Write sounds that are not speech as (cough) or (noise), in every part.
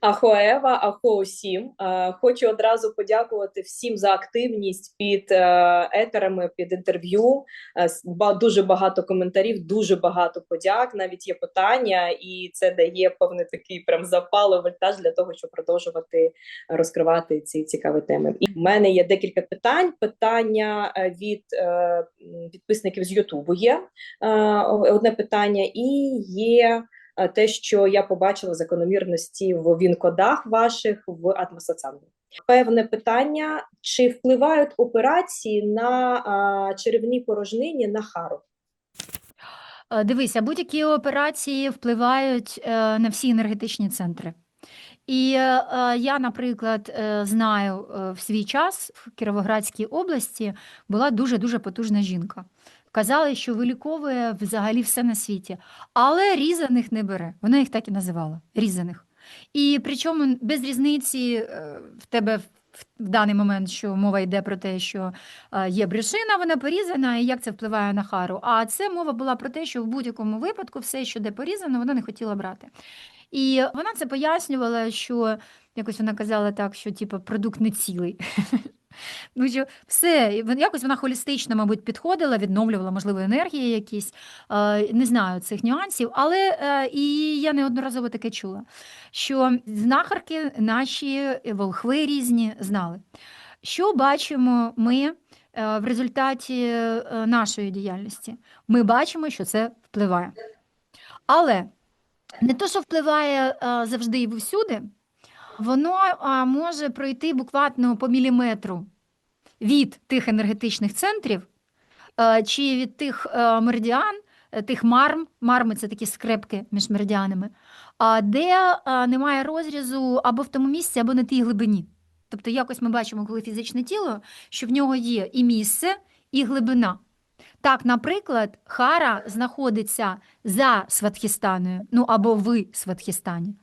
Ахо Ева, ахо усім. Е, Хочу одразу подякувати всім за активність під е, етерами, під інтерв'ю. Е, Дуже багато коментарів, дуже багато подяк. Навіть є питання, і це дає певний такий прям запал, вольтаж для того, щоб продовжувати розкривати ці цікаві теми. І в мене є декілька питань. Питання від підписників з Ютубу є одне питання, і є те, що я побачила закономірності в він-кодах ваших в Атмосоцангу. Певне питання: чи впливають операції на а, черевній порожнині на хару? Е, Дивися, будь-які операції впливають е, на всі енергетичні центри. І е, е, я, наприклад, е, знаю е, в свій час в Кіровоградській області була дуже-дуже потужна жінка. Казали, що виліковує взагалі все на світі, але різаних не бере. Вона їх так і називала різаних. І причому без різниці е, в тебе в даний момент, що мова йде про те, що е, є брюшина, вона порізана, і як це впливає на хару. А це мова була про те, що в будь-якому випадку все, що де порізано, вона не хотіла брати. І вона це пояснювала, що якось вона казала так, що типу, продукт не цілий. (laughs) Ну, що все, якось вона холістично, мабуть, підходила, відновлювала, можливо, енергії якісь. Е, Не знаю цих нюансів, але е, і я неодноразово таке чула, що знахарки наші е, волхви різні знали. Що бачимо ми в результаті нашої діяльності? Ми бачимо, що це впливає. Але не то, що впливає завжди і всюди, воно може пройти буквально по міліметру від тих енергетичних центрів а, чи від тих а, меридіан, е, тих марм, марми це такі скрепки між меридіанами, де немає розрізу або в тому місці, або на тій глибині. Тобто, якось ми бачимо, коли фізичне тіло, що в нього є і місце, і глибина. Так, наприклад, Хара знаходиться за Сватхістаною, ну або в Сватхістані.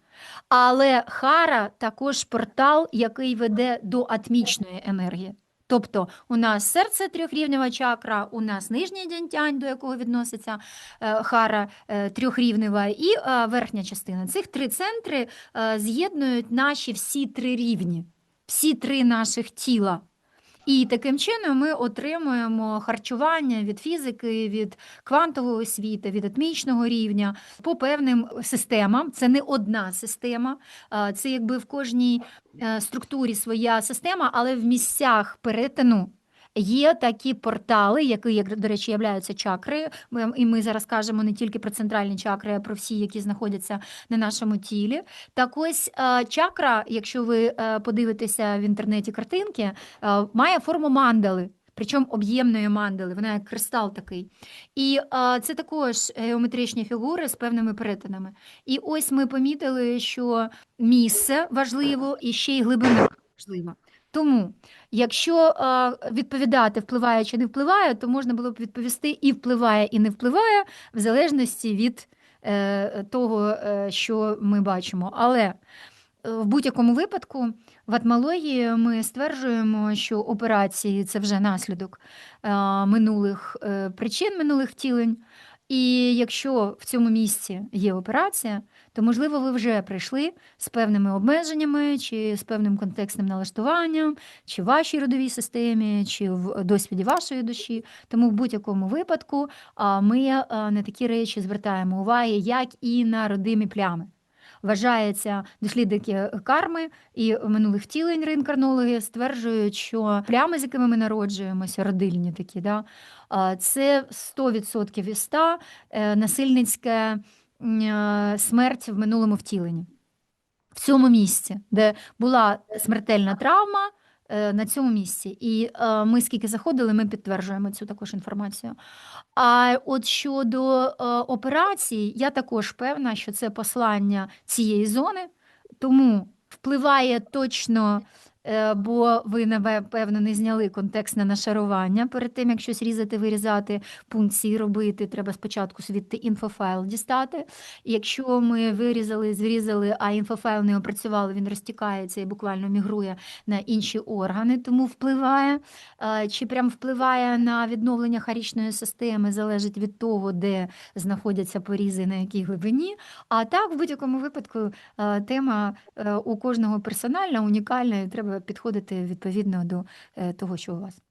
Але Хара також портал, який веде до атмічної енергії. Тобто у нас серце трьохрівнева чакра, у нас нижній дянтянь, до якого відноситься е, хара е, трьохрівнева, і е, верхня частина. Цих три центри з'єднують наші всі три рівні, всі три наших тіла. І таким чином ми отримуємо харчування від фізики, від квантової освіти, від атмічного рівня по певним системам. Це не одна система, це якби в кожній е, структурі своя система, але в місцях перетину. Є такі портали, які, як, до речі, являються чакри. І ми зараз кажемо не тільки про центральні чакри, а про всі, які знаходяться на нашому тілі. Так ось е, чакра, якщо ви е, подивитеся в інтернеті картинки, е, має форму мандали. Причому об'ємної мандали, вона як кристал такий. І е, це також геометричні фігури з певними перетинами. І ось ми помітили, що місце важливо і ще й глибина важлива. Тому, якщо е, відповідати впливає чи не впливає, то можна було б відповісти і впливає, і не впливає, в залежності від е, того, е, що ми бачимо. Але в будь-якому випадку в атмології ми стверджуємо, що операції це вже наслідок минулих причин, минулих втілень. І якщо в цьому місці є операція, то можливо ви вже прийшли з певними обмеженнями, чи з певним контекстним налаштуванням, чи в вашій родовій системі, чи в досвіді вашої душі. Тому в будь-якому випадку ми на такі речі звертаємо уваги, як і на родимі плями. Вважається дослідники карми і минулих втілень реінкарнологи стверджують, що плями, з якими ми народжуємося, родильні такі, да, це 100% із 100 е, насильницька м, е, смерть в минулому втіленні. В цьому місці, де була смертельна травма, е, на цьому місці. І е, ми скільки заходили, ми підтверджуємо цю також інформацію. А от щодо е, операцій, я також певна, що це послання цієї зони, тому впливає точно е, бо ви, напевно, не зняли контекстне нашарування. Перед тим, як щось різати, вирізати, пункції робити, треба спочатку звідти інфофайл дістати. Якщо ми вирізали, зрізали, а інфофайл не опрацювали, він розтікається і буквально мігрує на інші органи, тому впливає. Е, Чи прям впливає на відновлення харічної системи, залежить від того, де знаходяться порізи, на якій глибині. А так, в будь-якому випадку, е, тема е, у кожного персональна, унікальна, і треба підходити відповідно до е, того, що у вас.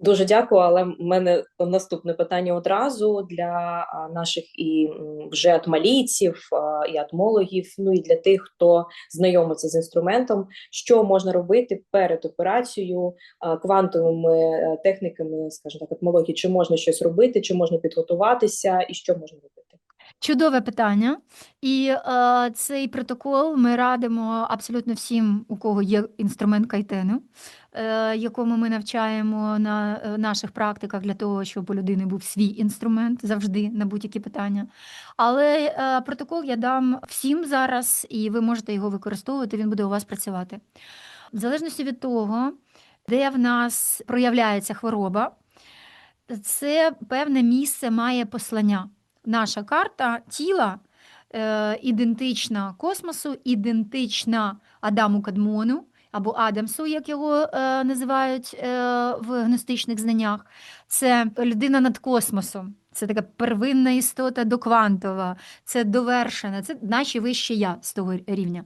Дуже дякую, але в мене наступне питання одразу для наших і вже атмалійців, і атмологів, ну і для тих, хто знайомиться з інструментом, що можна робити перед операцією квантовими е, техніками, скажімо так, атмології, чи можна щось робити, чи можна підготуватися, і що можна робити? Чудове питання. І е, цей протокол ми радимо абсолютно всім, у кого є інструмент кайтену, е, якому ми навчаємо на е, наших практиках для того, щоб у людини був свій інструмент завжди на будь-які питання. Але е, протокол я дам всім зараз, і ви можете його використовувати, він буде у вас працювати. В залежності від того, де в нас проявляється хвороба, це певне місце має послання. Наша карта тіла е, ідентична космосу, ідентична Адаму Кадмону або Адамсу, як його е, називають е, в гностичних знаннях. Це людина над космосом. Це така первинна істота доквантова, це довершена, це наші вище я з того рівня.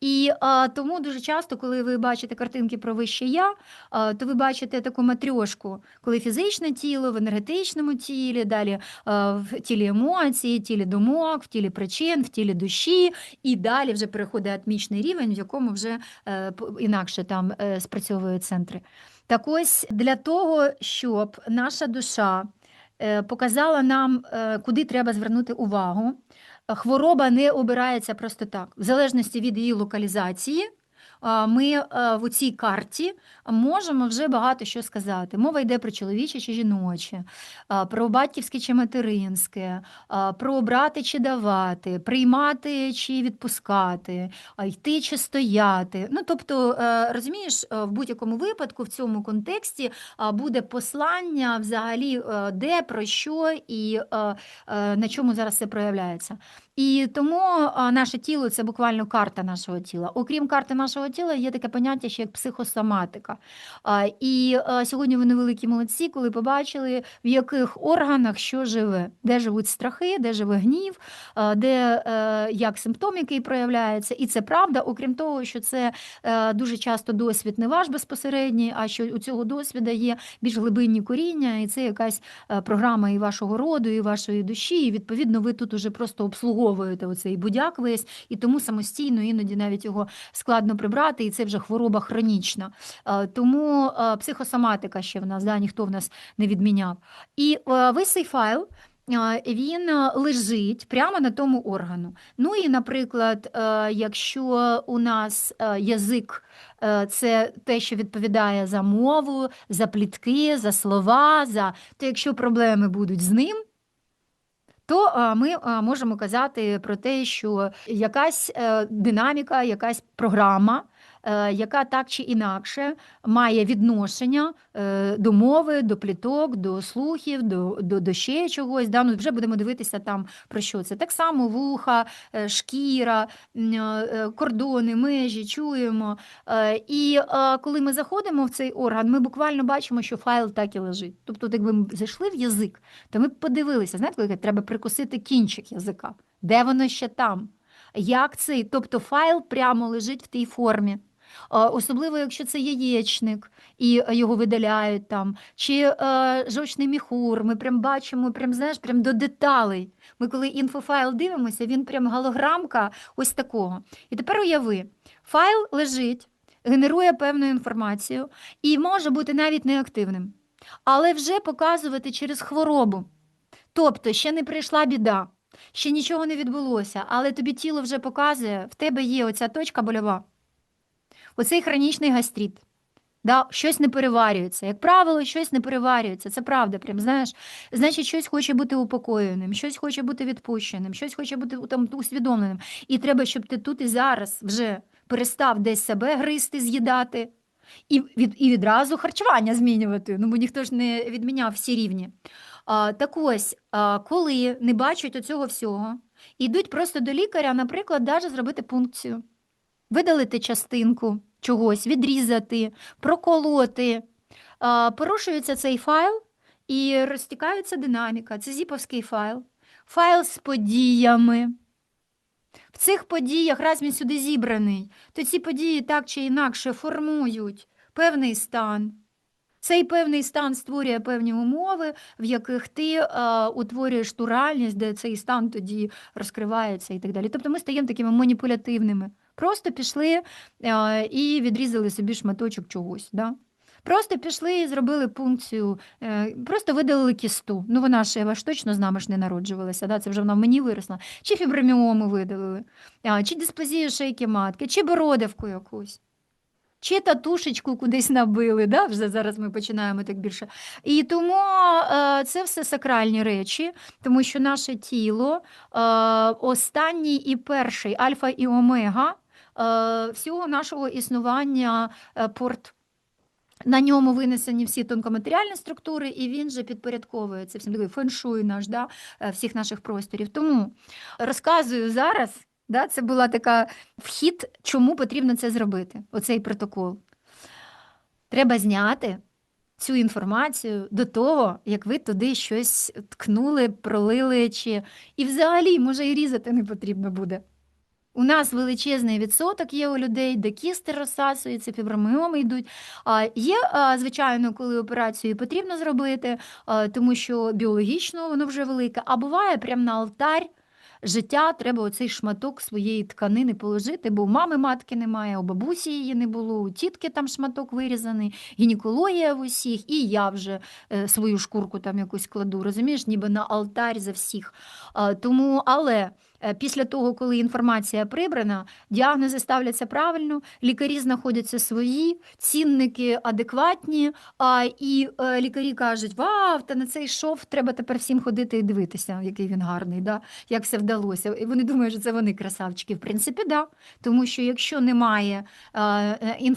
І а, тому дуже часто, коли ви бачите картинки про вище я, а, то ви бачите таку матрьошку, коли фізичне тіло в енергетичному тілі, далі а, в тілі емоцій, тілі думок, в тілі причин, в тілі душі, і далі вже переходить атмічний рівень, в якому вже е, п- інакше там е, спрацьовують центри. Так ось для того, щоб наша душа е, показала нам, е, куди треба звернути увагу. Хвороба не обирається просто так. В залежності від її локалізації, ми е, в цій карті можемо вже багато що сказати. Мова йде про чоловіче чи жіноче, про батьківське чи материнське, про брати чи давати, приймати чи відпускати, йти чи стояти. Ну, тобто, е, розумієш, е, в будь-якому випадку в цьому контексті буде послання взагалі, де, про що і на чому зараз це проявляється. І тому наше тіло це буквально карта нашого тіла. Окрім карти нашого тіла, є таке поняття ще як психосоматика. І сьогодні вони великі молодці, коли побачили, в яких органах що живе, де живуть страхи, де живе гнів, де е, як симптом, який проявляється. І це правда, окрім того, що це е, дуже часто досвід не ваш безпосередній, а що у цього досвіду є більш глибинні коріння, і це якась е, програма і вашого роду, і вашої душі. І відповідно ви тут уже просто обслуговуєте оцей будяк весь, і тому самостійно іноді навіть його складно прибрати, і це вже хвороба хронічна. Е, Тому е, психосоматика ще в нас, да, ніхто в нас не відміняв. І е, весь цей файл. Він лежить прямо на тому органу. Ну і, наприклад, якщо у нас язик це те, що відповідає за мову, за плітки, за слова, за то якщо проблеми будуть з ним, то ми можемо казати про те, що якась динаміка, якась програма, яка так чи інакше має відношення е, до мови, до пліток, до слухів, до, до, до ще чогось. Да? Ну, вже будемо дивитися там про що це. Так само вуха, е, шкіра, е, кордони, межі, чуємо. Е, І е, коли ми заходимо в цей орган, ми буквально бачимо, що файл так і лежить. Тобто, якби ми зайшли в язик, то ми б подивилися, знаєте, коли треба прикусити кінчик язика. Де воно ще там? Як цей? Тобто файл прямо лежить в тій формі. А, Особливо, якщо це яєчник і е, його видаляють там, чи е, жовчний міхур, ми прям бачимо, прям, знаєш, прям до деталей. Ми коли інфофайл дивимося, він прям голограмка ось такого. І тепер уяви, файл лежить, генерує певну інформацію і може бути навіть неактивним, але вже показувати через хворобу. Тобто ще не прийшла біда, ще нічого не відбулося, але тобі тіло вже показує, в тебе є оця точка больова, оцей хронічний гастрит. Да, щось не переварюється. Як правило, щось не переварюється. Це правда, прям знаєш. Значить, щось хоче бути упокоєним, щось хоче бути відпущеним, щось хоче бути там усвідомленим. І треба, щоб ти тут і зараз вже перестав десь себе гризти, з'їдати, і, від, і відразу харчування змінювати. Ну, бо ніхто ж не відміняв всі рівні. А, так ось, а, коли не бачать оцього всього, йдуть просто до лікаря, наприклад, навіть зробити пункцію, видалити частинку чогось, відрізати, проколоти. Порушується цей файл і розтікається динаміка. Це зіповський файл. Файл з подіями. В цих подіях, раз він сюди зібраний, то ці події так чи інакше формують певний стан. Цей певний стан створює певні умови, в яких ти е, утворюєш ту реальність, де цей стан тоді розкривається і так далі. Тобто ми стаємо такими маніпулятивними. Просто пішли е, і відрізали собі шматочок чогось. Да? Просто пішли і зробили пункцію, е, просто видалили кісту. Ну вона ж я ж точно з нами ж не народжувалася, да? це вже вона в мені виросла. Чи фіброміому видалили, чи дисплазію шейки матки, чи бородавку якусь. Чи татушечку кудись набили, да? вже зараз ми починаємо так більше. І тому е, це все сакральні речі, тому що наше тіло останній і перший альфа і омега всього нашого існування е, порт. На ньому винесені всі тонкоматеріальні структури, і він же підпорядковується всім такий феншуй наш, да, е, всіх наших просторів. Тому розказую зараз, да, це була така вхід, чому потрібно це зробити, оцей протокол. Треба зняти цю інформацію до того, як ви туди щось ткнули, пролили, чи... і взагалі, може, і різати не потрібно буде. У нас величезний відсоток є у людей, де кісти розсасуються, фіброміоми йдуть. Є, звичайно, коли операцію потрібно зробити, тому що біологічно воно вже велике. А буває прямо на алтарь життя треба оцей шматок своєї тканини положити, бо у мами матки немає, у бабусі її не було, у тітки там шматок вирізаний, гінекологія в усіх, і я вже е, свою шкурку там якусь кладу, розумієш, ніби на алтарь за всіх. Тому, але після того, коли інформація прибрана, діагнози ставляться правильно, лікарі знаходяться свої, цінники адекватні, а, і е, лікарі кажуть, вау, та на цей шов треба тепер всім ходити і дивитися, який він гарний, да? як все вдалося. І вони думають, що це вони красавчики. В принципі, да. Тому що якщо немає е, е,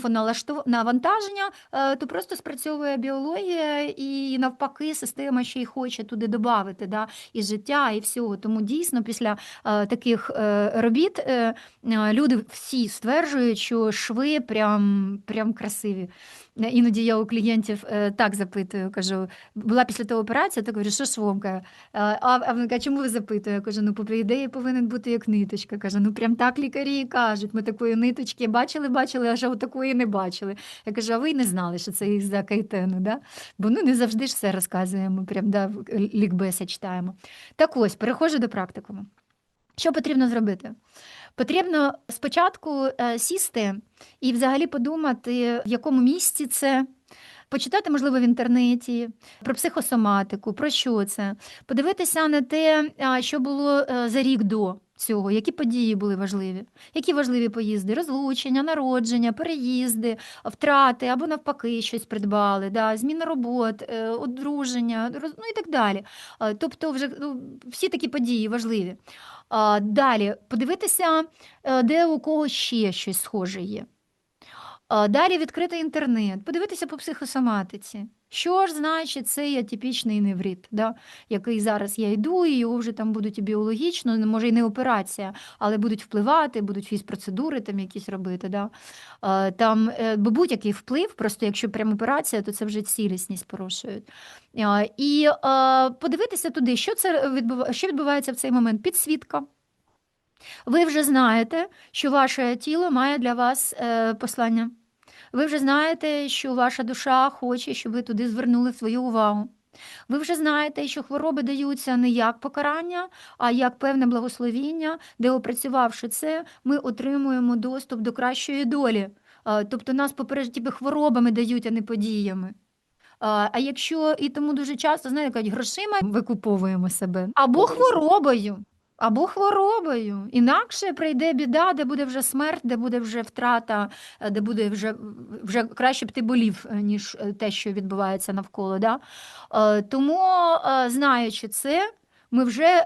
е, то просто спрацьовує біологія і навпаки система ще й хоче туди додати да? і життя, і всього. Тому дійсно після е, таких е, робіт е, е, люди всі стверджують, що шви прям, прям красиві. Іноді я у клієнтів так запитую, кажу, була після того операція, так говорю, що швом? Каже, а, а вона каже, чому ви запитуєте? Я кажу, ну по ідеї повинен бути як ниточка. Каже, ну прям так лікарі кажуть. Ми такої ниточки бачили, бачили, аж такої не бачили. Я кажу, а ви не знали, що це із-за кайтену, да? Бо ну не завжди ж все розказуємо, прям да, лікбеси читаємо. Так ось, переходжу до практикуму. Що потрібно зробити? Потрібно спочатку е, сісти і взагалі подумати, в якому місці це. Почитати, можливо, в інтернеті про психосоматику, про що це, подивитися на те, що було е, за рік до цього, які події були важливі, які важливі поїзди, розлучення, народження, переїзди, втрати або навпаки щось придбали, да, зміна робот, е, одруження, ну і так далі. Тобто, вже ну, всі такі події важливі. Далі подивитися, е, де у кого ще щось схоже є. А, Далі відкрити інтернет, подивитися по психосоматиці. Що ж значить цей атипічний неврит, да? який зараз я йду, і його вже там будуть і біологічно, ну, може і не операція, але будуть впливати, будуть фізпроцедури там якісь робити. Да? Там е, будь-який вплив, просто якщо прям операція, то це вже цілісність порушують. І подивитися туди, що це відбува... що відбувається в цей момент. Підсвітка. Ви вже знаєте, що ваше тіло має для вас е, послання. Ви вже знаєте, що ваша душа хоче, щоб ви туди звернули свою увагу. Ви вже знаєте, що хвороби даються не як покарання, а як певне благословіння, де, опрацювавши це, ми отримуємо доступ до кращої долі. Тобто нас поперед хворобами дають, а не подіями. А а якщо і тому дуже часто, знаєте, кажуть, грошима викуповуємо себе або хворобою. Або хворобою. Інакше прийде біда, де буде вже смерть, де буде вже втрата, е, де буде вже, вже краще б ти болів, е, ніж е, те, що відбувається навколо. Да? Тому, знаючи це, ми вже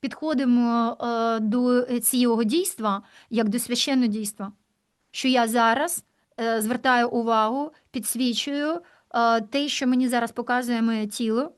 підходимо до цього дійства як до священного дійства. що я зараз звертаю увагу, підсвічую те, що мені зараз показує моє тіло.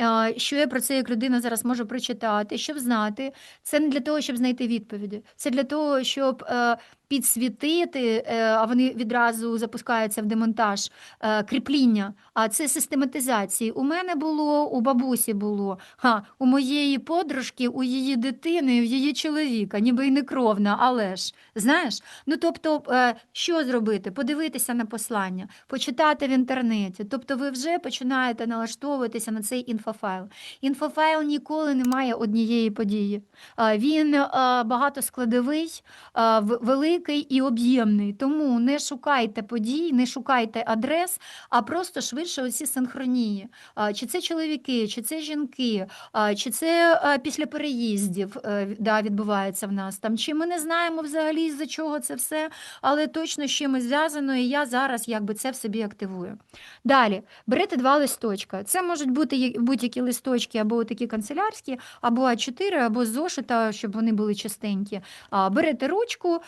Е, Що я про це як людина зараз можу прочитати, щоб знати, це не для того, щоб знайти відповіді. Це для того, щоб е, підсвітити, е, а вони відразу запускаються в демонтаж е, кріпління. А це систематизації. У мене було, у бабусі було, ха, у моєї подружки, у її дитини, у її чоловіка, ніби й не кровна, але ж знаєш. Ну тобто, е, що зробити? Подивитися на послання, почитати в інтернеті. Тобто, ви вже починаєте налаштовуватися на цей інфофайл. Інфофайл ніколи не має однієї події. Він е, багатоскладовий, е, в- великий і об'ємний. Тому не шукайте подій, не шукайте адрес, а просто швидше оці синхронії. Чи це чоловіки, чи це жінки, чи це після переїздів е, да, відбувається в нас там, чи ми не знаємо взагалі з-за чого це все, але точно з чимось зв'язано, і я зараз якби це в собі активую. Далі, берете два листочка. Це можуть бути будь-які листочки, або такі канцелярські, або А4, або зошита, щоб вони були чистенькі. Берете ручку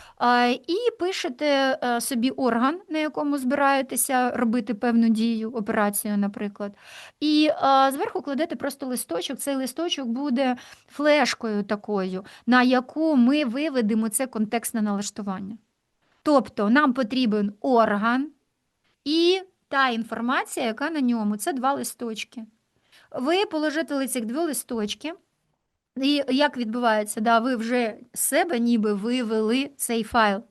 і пишете е, собі орган, на якому збираєтеся робити певну дію, операцію, наприклад. І зверху кладете просто листочок. Цей листочок буде флешкою такою, на яку ми виведемо це контекстне налаштування. Тобто нам потрібен орган і та інформація, яка на ньому. Це два листочки. Ви положите ці два листочки. І як відбувається? Да, ви вже себе ніби вивели цей файл.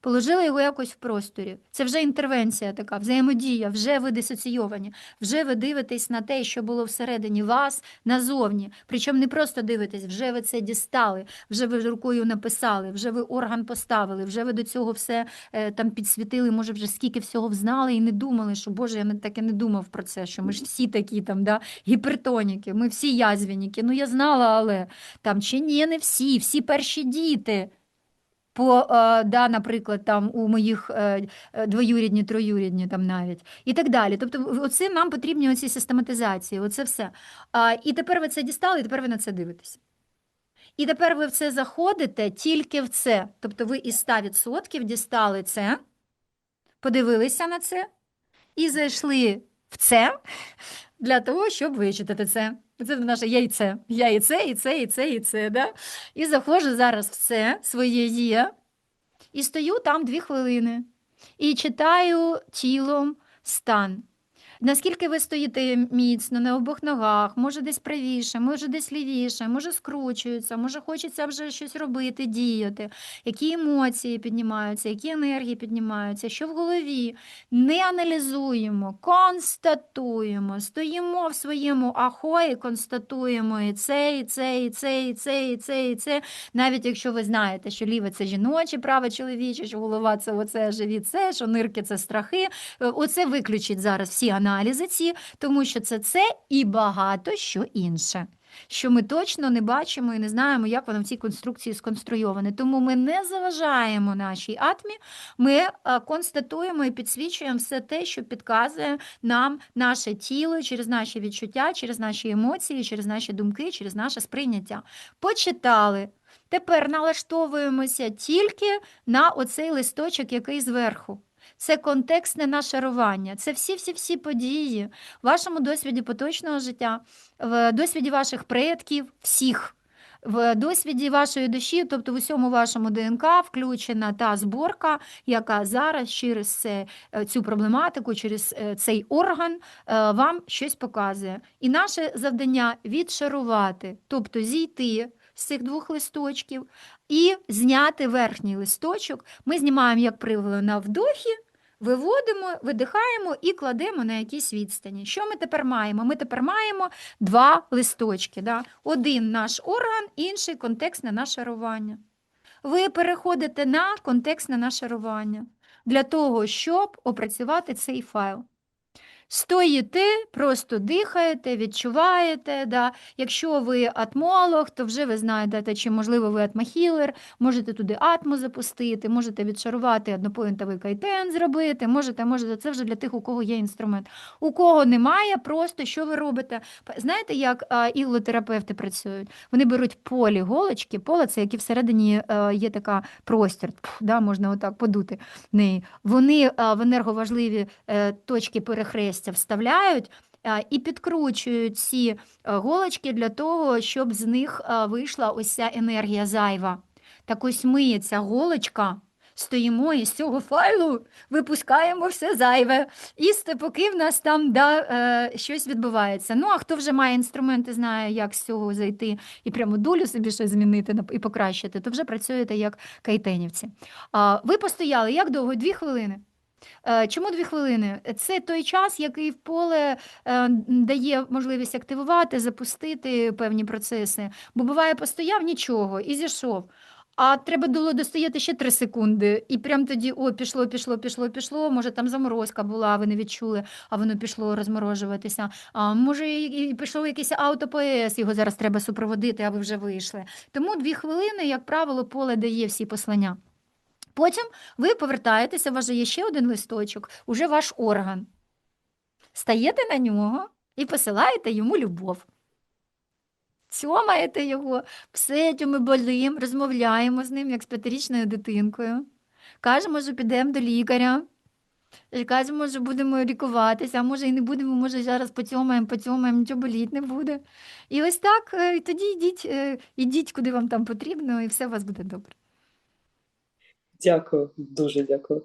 Положили його якось в просторі. Це вже інтервенція така, взаємодія, вже ви дисоційовані, вже ви дивитесь на те, що було всередині вас назовні. Причому не просто дивитесь, вже ви це дістали, вже ви рукою написали, вже ви орган поставили, вже ви до цього все е, там підсвітили, може, вже скільки всього взнали і не думали, що Боже, я не так і не думав про це, що ми ж всі такі там, да, гіпертоніки, ми всі язвініки. Ну я знала, але там чи ні, не всі, всі перші діти. По, е, да, наприклад, там у моїх е, е, двоюрідні, троюрідні там навіть і так далі. Тобто, оце нам потрібні оці систематизації, оце все. І тепер ви це дістали, і тепер ви на це дивитесь. І тепер ви в це заходите тільки в це. Тобто ви із 100% дістали це, подивилися на це і зайшли в це для того, щоб вичитати це. Це наше яйце. Я і це, і це, і це. Да? І заходжу зараз в це своє є, і стою там дві хвилини і читаю тілом стан. Наскільки ви стоїте міцно на обох ногах, може десь правіше, може десь лівіше, може скручується, може хочеться вже щось робити, діяти, які емоції піднімаються, які енергії піднімаються, що в голові. Не аналізуємо, констатуємо, стоїмо в своєму ахо і констатуємо і це, і це, і це, і це, і це, і це. Навіть якщо ви знаєте, що ліве це жіноче, праве чоловіче, що голова це оце, живіт це, що нирки це страхи. Е, Оце виключить зараз всі аналізи ці, тому що це це і багато що інше. Що ми точно не бачимо і не знаємо, як воно в цій конструкції сконструйоване. Тому ми не заважаємо нашій атмі, ми е, констатуємо і підсвічуємо все те, що підказує нам наше тіло через наші відчуття, через наші емоції, через наші думки, через наше сприйняття. Почитали. Тепер налаштовуємося тільки на оцей листочок, який зверху. Це контекстне нашарування, це всі-всі-всі події в вашому досвіді поточного життя, в досвіді ваших предків, всіх. В досвіді вашої душі, тобто в усьому вашому ДНК, включена та зборка, яка зараз через е, цю проблематику, через е, цей орган е, вам щось показує. І наше завдання відшарувати, тобто зійти з цих двох листочків і зняти верхній листочок. Ми знімаємо, як правило, на вдохі, виводимо, видихаємо і кладемо на якійсь відстані. Що ми тепер маємо? Ми тепер маємо два листочки. Да? Один наш орган, інший контекстне нашарування. Ви переходите на контекстне нашарування для того, щоб опрацювати цей файл. Стоїте, просто дихаєте, відчуваєте. Да. Якщо ви атмолог, то вже ви знаєте, чи можливо ви атмохілер, можете туди атму запустити, можете відшарувати однопоінтовий кайтен зробити, можете, можете, це вже для тих, у кого є інструмент. У кого немає, просто що ви робите? Знаєте, як іглотерапевти працюють? Вони беруть полі голочки, поле це які всередині е, є така простір, да, можна отак подути неї. Вони в енерговажливі е, точки перехрестя вставляють. І підкручують ці е, голочки для того, щоб з них вийшла ось ця енергія зайва. Так ось ми, ця голочка, стоїмо і з цього файлу випускаємо все зайве. І сте- поки в нас там да, е, щось відбувається. Ну, а хто вже має інструменти, знає, як з цього зайти і прямо долю собі щось змінити і покращити, то вже працюєте як кайтенівці. Ви постояли як довго? Дві хвилини. Е, Чому дві хвилини? Це той час, який в поле е, дає можливість активувати, запустити певні процеси. Бо буває, постояв нічого і зійшов. А треба було достояти ще три секунди, і прям тоді о, пішло, пішло, пішло, пішло. Може, там заморозка була, ви не відчули, а воно пішло розморожуватися. А може, і пішов якийсь автопоес, його зараз треба супроводити, а ви вже вийшли. Тому дві хвилини, як правило, поле дає всі послання. Потім ви повертаєтеся, у вас же є ще один листочок, уже ваш орган. Стаєте на нього і посилаєте йому любов. Цьомаєте його, все ми болим, розмовляємо з ним, як з п'ятирічною дитинкою. Кажемо, що підемо до лікаря. Кажемо, що будемо лікуватися, а може і не будемо, може зараз поцьомаємо, поцьомаємо, нічого боліть не буде. І ось так, е, тоді йдіть, е, йдіть, куди вам там потрібно, і все у вас буде добре. Дякую, дуже дякую.